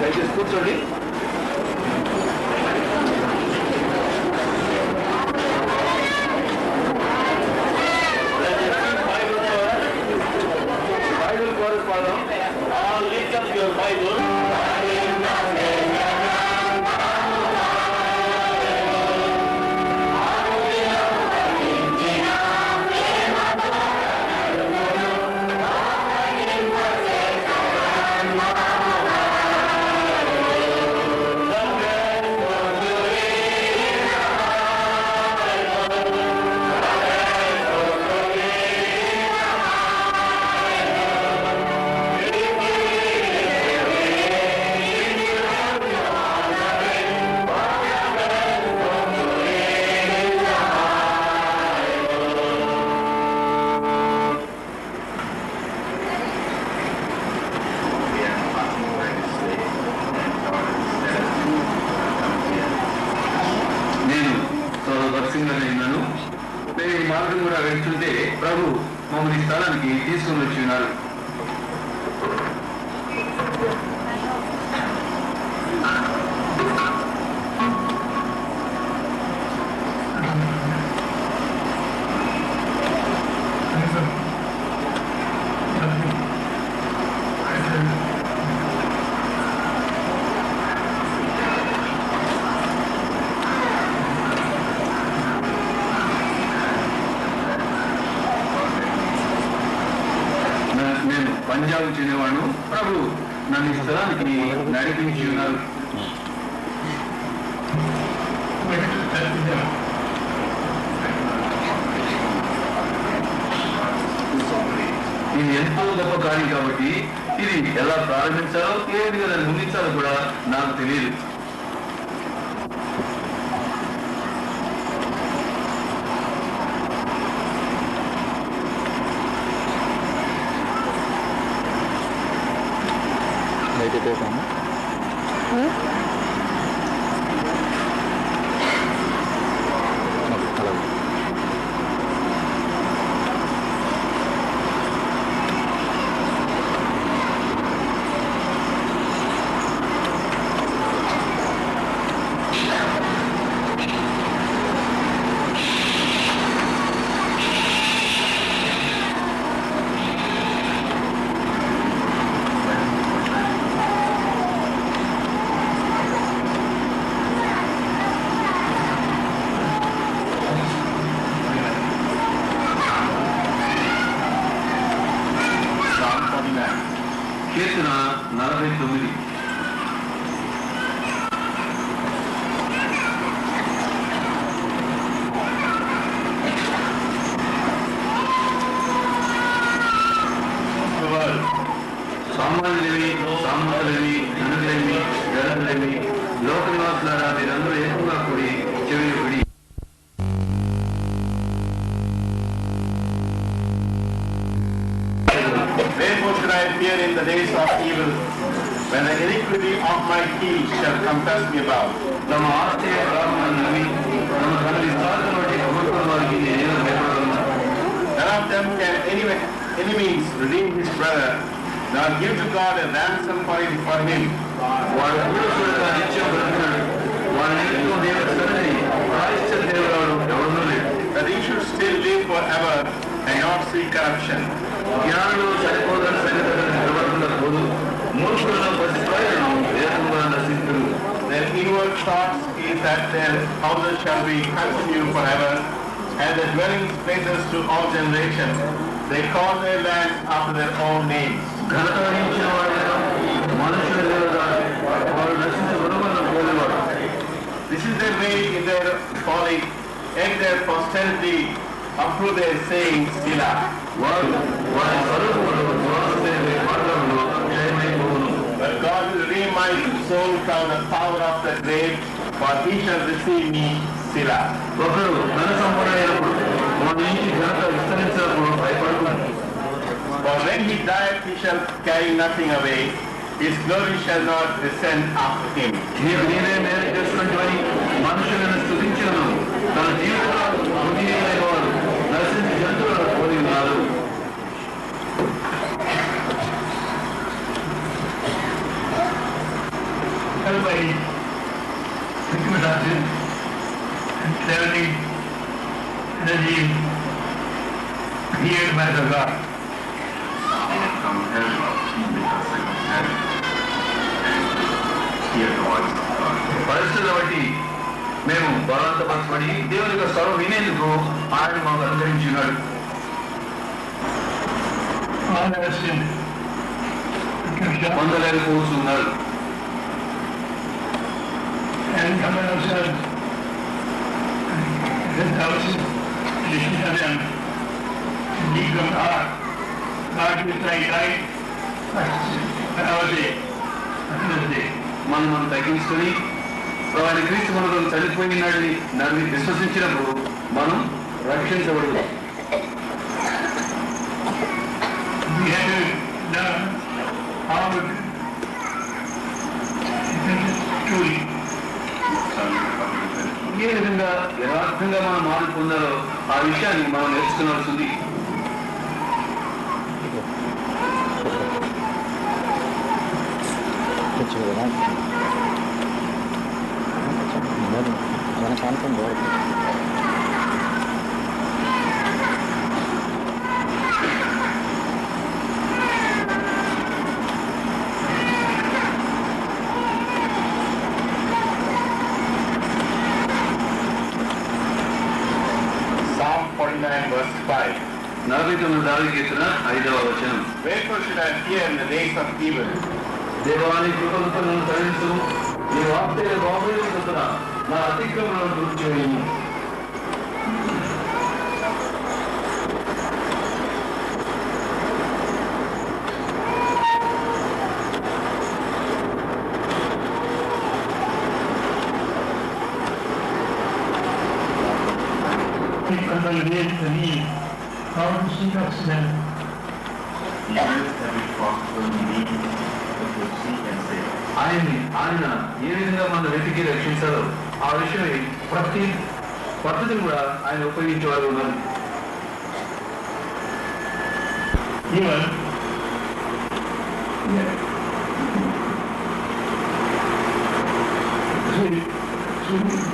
దయచేసి కూర్చోండి. నడిపించి ఉన్నారు ఇది ఎంతో గొప్ప కార్యం కాబట్టి ఇది ఎలా ప్రారంభించాలో ఏ విధంగా దాన్ని ముగించాలో కూడా నాకు తెలియదు అయితే పోతాము the days of evil, when the iniquity of my king shall compass me about. None of them can anyway, enemies redeem his brother, nor give to God a ransom for him for him. That he should still live forever and not see corruption. that their houses shall be continued forever, and their dwelling places to all generations. They call their land after their own names. This is their way in their folly, and their posterity approve their saying, Sila. But God will redeem my soul from the power of the grave for he shall receive me, Sila. ఒకడు ధన సంపన్నైనప్పుడు వాడి నుంచి ఘనత విస్తరించినప్పుడు భయపడుతున్నాడు For when he dieth, he shall carry nothing away, his glory shall not descend after him. The voice of God. పరిస్థితులను బట్టి మేము బలవంతపరచబడి దేవుని యొక్క స్వరం వినేందుకు ఆయన మాకు. Confess పొందలేని కూర్చున్నాడు and come is condition of them. Leave them heart. మనం మనం తగ్గించుకొని ఆయన క్రీస్తు మనం చనిపోయినాడని దాన్ని విశ్వసించినప్పుడు మనం రక్షించబడదు ఏ విధంగా యథార్థంగా మనం మార్పు పొందాలో ఆ విషయాన్ని మనం నేర్చుకోవాల్సింది కొంచెం వినాలి మన ప్రాంతం పోదు Psalm 49 verse 5. నలభై తొమ్మిది దారి కీర్తన ఐదవ వచనం Wherefore should I fear in the days of evil? దేవాని కృపలతో నన్ను తరలించు నీ వాక్య బాబు నా అతిక్రమణను గుర్తు చేయను people will live the need. How to ఆయన్ని ఆయన ఏ విధంగా మనం వెతికి రక్షించాలో ఆ విషయమై ప్రతి పద్ధతిని కూడా ఆయన ఉపయోగించేవారు ఉన్నారు. Through, through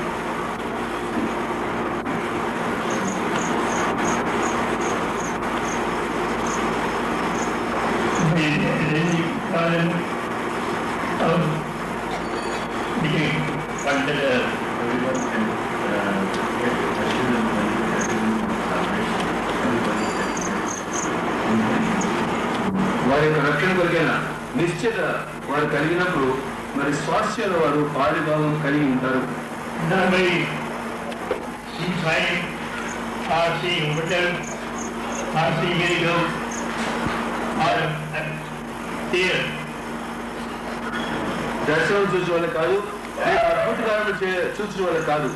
వారి యొక్క రక్షణ కొరికైన నిశ్చిత వారు కలిగినప్పుడు మరి స్వాస్థ్యాలు వారు పారిభావం కలిగి ఉంటారు. Uh. దర్శనం చూసే వాళ్ళు కాదు లేక అద్భుతకాలను చే చూసే వాళ్ళు కాదు.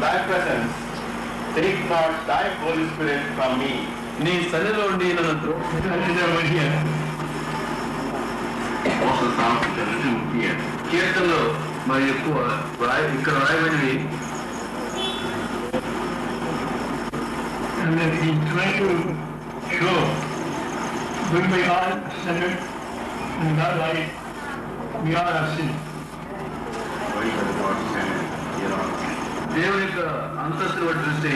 Thy presence. Take not thy Holy Spirit from me. నీ సన్నిలో ఉండి నన్ను ద్రో- Because over here, Also Psalms which are written here. కీర్తనలో మరి ఎక్కువ ఇక్కడ రాయబడినవి and then he tried to show, when we are sinners, and God light, we are a sin. దేవుని యొక్క అంతస్తుని బట్టి చూస్తే